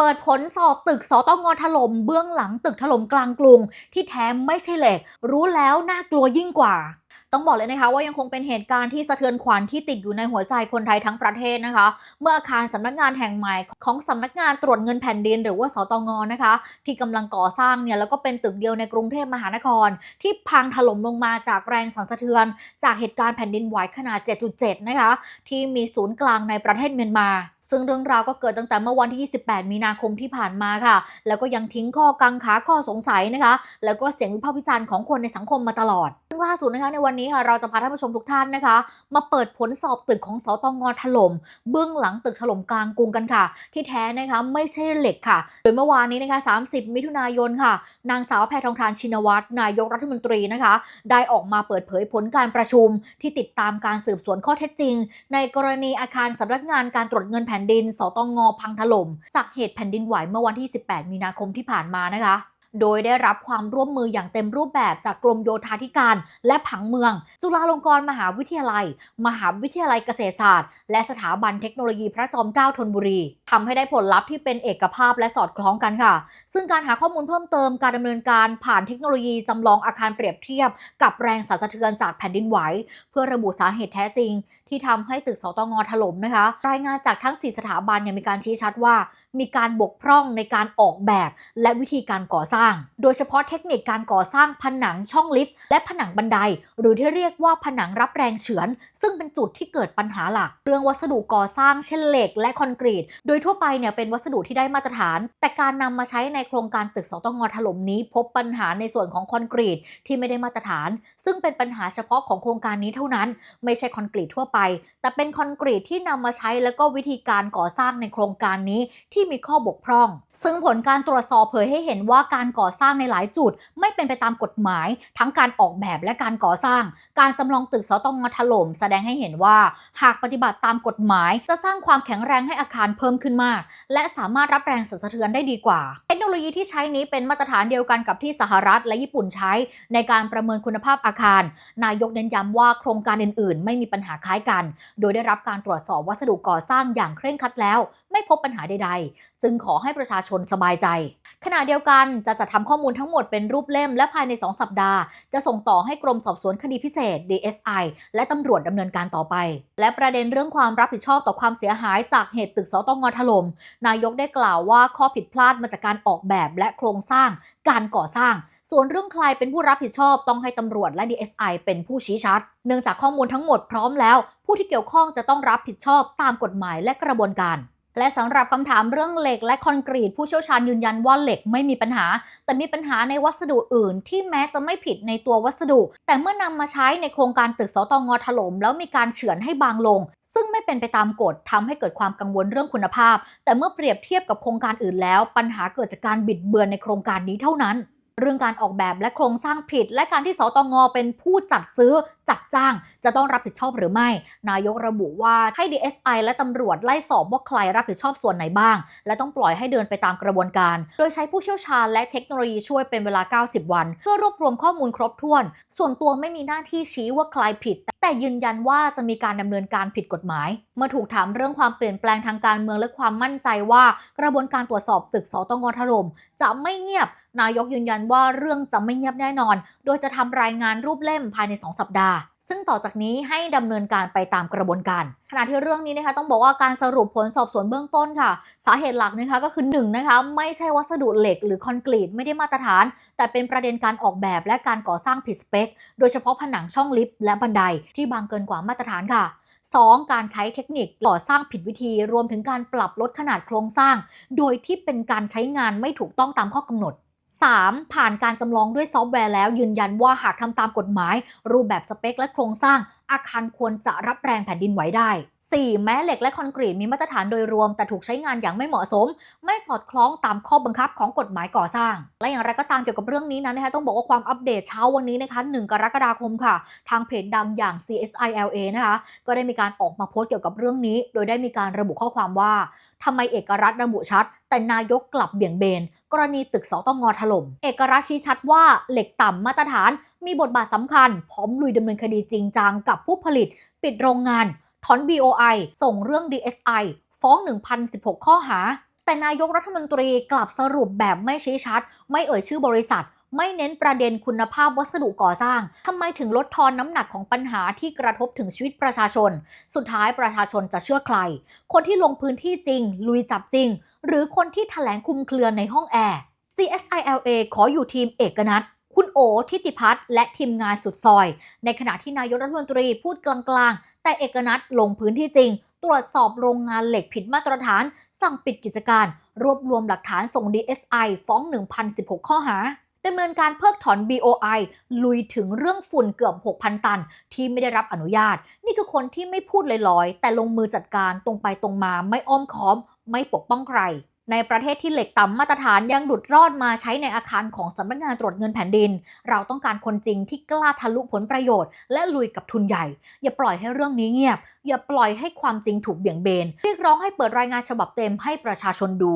ปิดผลสอบตึกสตงถล่มเบื้องหลังตึกถล่มกลางกรุง ที่แท้ไม่ใช่เหล็ก รู้แล้วน่ากลัวยิ่งกว่า ต้องบอกเลยนะคะว่ายังคงเป็นเหตุการณ์ที่สะเทือนขวัญที่ติดอยู่ในหัวใจคนไทยทั้งประเทศนะคะ เมื่ออาคารสำนักงานแห่งใหม่ของสำนักงานตรวจเงินแผ่นดิน หรือว่าสตงนะคะ ที่กำลังก่อสร้างเนี่ยแล้วก็เป็นตึกเดียวในกรุงเทพมหานคร ที่พังถล่มลงมาจากแรงสั่นสะเทือน จากเหตุการณ์แผ่นดินไหวขนาด 7.7 นะคะ ที่มีศูนย์กลางในประเทศเมียนมา ซึ่งเรื่องราวก็เกิดตั้งแต่เมื่อวันที่ 28 มีนาคมที่ผ่านมาค่ะ แล้วก็ยังทิ้งข้อกังขาข้อสงสัยนะคะ แล้วก็เสียงวิพากษ์วิจารณ์ของคนในสังคมมาตลอด ซึ่งล่าสุดนะคะในวันนี้ค่ะเราจะพาท่านผู้ชมทุกท่านนะคะ มาเปิดผลสอบตึกของสตงถล่มเบื้องหลังตึกถล่มกลางกรุงกันค่ะ ที่แท้นะคะไม่ใช่เหล็กค่ะ โดยเมื่อวานนี้นะคะ 30 มิถุนายนค่ะ นางสาวแพทองทานชินวัตรนายกรัฐมนตรีนะคะ ได้ออกมาเปิดเผยผลการประชุม ที่ติดตามการสืบสวนข้อเท็จจริง ในกรณีอาคารสำนักงานการตรวจเงินแผ่นดิน สตงพังถล่มจากเหตุแผ่นดินไหวเมื่อวันที่ 18 มีนาคมที่ผ่านมานะคะ โดยได้รับความร่วมมืออย่างเต็มรูปแบบจากกรมโยธาธิการ และผังเมือง จุฬาลงกรณ์มหาวิทยาลัย มหาวิทยาลัยเกษตรศาสตร์ และสถาบันเทคโนโลยีพระจอมเกล้าธนบุรีทำให้ได้ผลลัพธ์ที่เป็นเอกภาพและสอดคล้องกันค่ะ ซึ่งการหาข้อมูลเพิ่มเติมการดำเนินการผ่านเทคโนโลยีจำลองอาคารเปรียบเทียบ กับแรงสั่นสะเทือนจากแผ่นดินไหว เพื่อระบุสาเหตุแท้จริง ที่ทำให้ตึกสตงถล่มนะคะ รายงานจากทั้ง 4 สถาบันเนี่ยมีการชี้ชัดว่า มีการบกพร่องในการออกแบบ และวิธีการก่อสร้าง โดยเฉพาะเทคนิคการก่อสร้างผนังช่องลิฟต์และผนังบันได หรือที่เรียกว่าผนังรับแรงเฉือน ซึ่งเป็นจุดที่เกิดปัญหาหลัก เรื่องวัสดุก่อสร้างเช่นเหล็กและคอนกรีต โดยทั่วไปเนี่ยเป็นวัสดุที่ได้มาตรฐาน แต่การนำมาใช้ในโครงการตึกสตงถล่มนี้ พบปัญหาในส่วนของคอนกรีตที่ไม่ได้มาตรฐาน ซึ่งเป็นปัญหาเฉพาะของโครงการนี้เท่านั้น ไม่ใช่คอนกรีตทั่วไป แต่เป็นคอนกรีตที่นำมาใช้แล้วก็วิธีการก่อสร้างในโครงการนี้ที่มีข้อบกพร่อง ซึ่งผลการตรวจสอบเผยให้เห็นว่าการก่อสร้างในหลายจุด ไม่เป็นไปตามกฎหมาย ทั้งการออกแบบและการก่อสร้าง การจำลองตึกสตงถล่มแสดงให้เห็นว่า หากปฏิบัติตามกฎหมาย จะสร้างความแข็งแรงให้อาคารเพิ่มขึ้นมาก และสามารถรับแรงสั่นสะเทือนได้ดีกว่า เทคโนโลยีที่ใช้นี้เป็นมาตรฐานเดียวกันกับที่สหรัฐและญี่ปุ่นใช้ ในการประเมินคุณภาพอาคาร นายกเน้นย้ำว่าโครงการอื่น ๆ ไม่มีปัญหาคล้ายกัน โดยได้รับการตรวจสอบวัสดุก่อสร้างอย่างเคร่งครัดแล้ว ไม่พบปัญหาใด ๆจึงขอให้ประชาชนสบายใจ ขณะเดียวกันจะจัดทำข้อมูลทั้งหมดเป็นรูปเล่มและภายใน 2 สัปดาห์ จะส่งต่อให้กรมสอบสวนคดีพิเศษ DSI และตำรวจดำเนินการต่อไป และประเด็นเรื่องความรับผิดชอบต่อความเสียหายจากเหตุตึกสตงถล่มนายกได้กล่าวว่าข้อผิดพลาดมาจากการออกแบบและโครงสร้าง การก่อสร้าง ส่วนเรื่องใครเป็นผู้รับผิดชอบต้องให้ตำรวจและ DSI เป็นผู้ชี้ชัด เนื่องจากข้อมูลทั้งหมดพร้อมแล้ว ผู้ที่เกี่ยวข้องจะต้องรับผิดชอบตามกฎหมายและกระบวนการ และสำหรับคำถามเรื่องเหล็กและคอนกรีต ผู้เชี่ยวชาญยืนยันว่าเหล็กไม่มีปัญหา แต่มีปัญหาในวัสดุอื่น ที่แม้จะไม่ผิดในตัววัสดุ แต่เมื่อนำมาใช้ในโครงการตึกสตงถล่มแล้วมีการเฉือนให้บางลง ซึ่งไม่เป็นไปตามกฎทำให้เกิดความกังวลเรื่องคุณภาพ แต่เมื่อเปรียบเทียบกับโครงการอื่นแล้ว ปัญหาเกิดจากการบิดเบือนในโครงการนี้เท่านั้น เรื่องการออกแบบและโครงสร้างผิด และการที่สตงเป็นผู้จัดซื้อจัดจ้าง จะต้องรับผิดชอบหรือไม่ นายกระบุว่าให้ DSI และตำรวจไล่สอบว่าใครรับผิดชอบส่วนไหนบ้าง และต้องปล่อยให้เดินไปตามกระบวนการ โดยใช้ผู้เชี่ยวชาญและเทคโนโลยีช่วยเป็นเวลา 90 วัน เพื่อรวบรวมข้อมูลครบถ้วน ส่วนตัวไม่มีหน้าที่ชี้ว่าใครผิด แต่ยืนยันว่าจะมีการดำเนินการผิดกฎหมาย เมื่อถูกถามเรื่องความเปลี่ยนแปลงทางการเมืองและความมั่นใจว่า กระบวนการตรวจสอบตึกสตงถล่มจะไม่เงียบ นายกยืนยันว่าเรื่องจะไม่เงียบแน่นอน โดยจะทำรายงานรูปเล่มภายใน 2 สัปดาห์ซึ่งต่อจากนี้ให้ดำเนินการไปตามกระบวนการ ขณะที่เรื่องนี้นะคะต้องบอกว่าการสรุปผลสอบสวนเบื้องต้นค่ะ สาเหตุหลักนะคะก็คือ1นะคะไม่ใช่วัสดุเหล็กหรือคอนกรีตไม่ได้มาตรฐาน แต่เป็นประเด็นการออกแบบและการก่อสร้างผิดสเปค โดยเฉพาะผนังช่องลิฟต์และบันไดที่บางเกินกว่ามาตรฐานค่ะ 2. การใช้เทคนิคก่อสร้างผิดวิธี รวมถึงการปรับลดขนาดโครงสร้าง โดยที่เป็นการใช้งานไม่ถูกต้องตามข้อกำหนด 3. ผ่านการจำลองด้วยซอฟต์แวร์แล้ว ยืนยันว่าหากทำตามกฎหมาย รูปแบบสเปคและโครงสร้าง อาคารควรจะรับแรงแผ่นดินไหวได้ 4. แม้เหล็กและคอนกรีตมีมาตรฐานโดยรวม แต่ถูกใช้งานอย่างไม่เหมาะสม ไม่สอดคล้องตามข้อบังคับของกฎหมายก่อสร้าง และอย่างไรก็ตามเกี่ยวกับเรื่องนี้นั้นนะคะต้องบอกว่าความอัปเดตเช้าวันนี้นะคะ 1 กรกฎาคมค่ะ ทางเพจดังอย่าง CSILA นะคะ ก็ได้มีการออกมาโพสต์เกี่ยวกับเรื่องนี้ โดยได้มีการระบุข้อความว่าทำไมเอกรัฐระบุชัด แต่นายกกลับเบี่ยงเบน กรณีตึกสตงถล่ม เอกรัฐชี้ชัดว่าเหล็กต่ำมาตรฐานมีบทบาทสำคัญ พร้อมลุยดำเนินคดีจริงจังกับผู้ผลิต ปิดโรงงาน ถอน BOI ส่งเรื่อง DSI ฟ้อง 1,016 ข้อหา แต่นายกรัฐมนตรีกลับสรุปแบบไม่ชี้ชัด ไม่เอ่ยชื่อบริษัทไม่เน้นประเด็นคุณภาพวัสดุก่อสร้าง ทำไมถึงลดทอนน้ำหนักของปัญหาที่กระทบถึงชีวิตประชาชน สุดท้ายประชาชนจะเชื่อใคร คนที่ลงพื้นที่จริง ลุยจับจริง หรือคนที่แถลงคุมเครือในห้องแอร์ CSILA ขออยู่ทีมเอกนัทคุณโอทิติพัฒน์และทีมงานสุดซอย ในขณะที่นายกรัฐมนตรีพูดกลางๆ แต่เอกนัทลงพื้นที่จริง ตรวจสอบโรงงานเหล็กผิดมาตรฐาน สั่งปิดกิจการ รวบรวมหลักฐานส่ง DSI ฟ้อง 1,016 ข้อหาดำเนินการเพิกถอน BOI ลุยถึงเรื่องฝุ่นเกือบ 6,000 ตัน ที่ไม่ได้รับอนุญาต นี่คือคนที่ไม่พูดลอยๆ แต่ลงมือจัดการตรงไปตรงมาไม่อ้อมค้อม ไม่ปกป้องใคร ในประเทศที่เหล็กต่ำมาตรฐานยังดุดรอดมาใช้ในอาคารของสำนักงานตรวจเงินแผ่นดิน เราต้องการคนจริงที่กล้าทะลุผลประโยชน์ และลุยกับทุนใหญ่ อย่าปล่อยให้เรื่องนี้เงียบ อย่าปล่อยให้ความจริงถูกเบี่ยงเบน เรียกร้องให้เปิดรายงานฉบับเต็มให้ประชาชนดู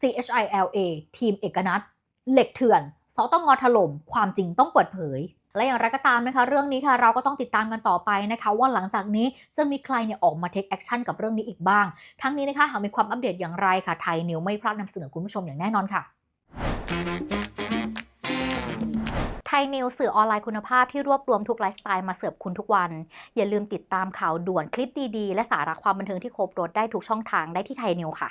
CHILA ทีมเอกนัทเหล็กเถื่อนสต้องงอถล่ม ความจริงต้องเปิดเผย และอย่างไรก็ตามนะคะ เรื่องนี้ค่ะเราก็ต้องติดตามกันต่อไปนะคะ ว่าหลังจากนี้จะมีใครเนี่ยออกมาเทคแอคชั่นกับเรื่องนี้อีกบ้าง ทั้งนี้นะคะหากมีความอัปเดตอย่างไรค่ะไทยนิวไม่พลาดนำเสนอคุณผู้ชมอย่างแน่นอนค่ะไทยนิวสื่อออนไลน์คุณภาพที่รวบรวมทุกไลฟ์สไตล์มาเสิร์ฟคุณทุกวัน อย่าลืมติดตามข่าวด่วนคลิปดีๆ และสาระความบันเทิงที่ครบรถได้ทุกช่องทางได้ที่ไทยนิวค่ะ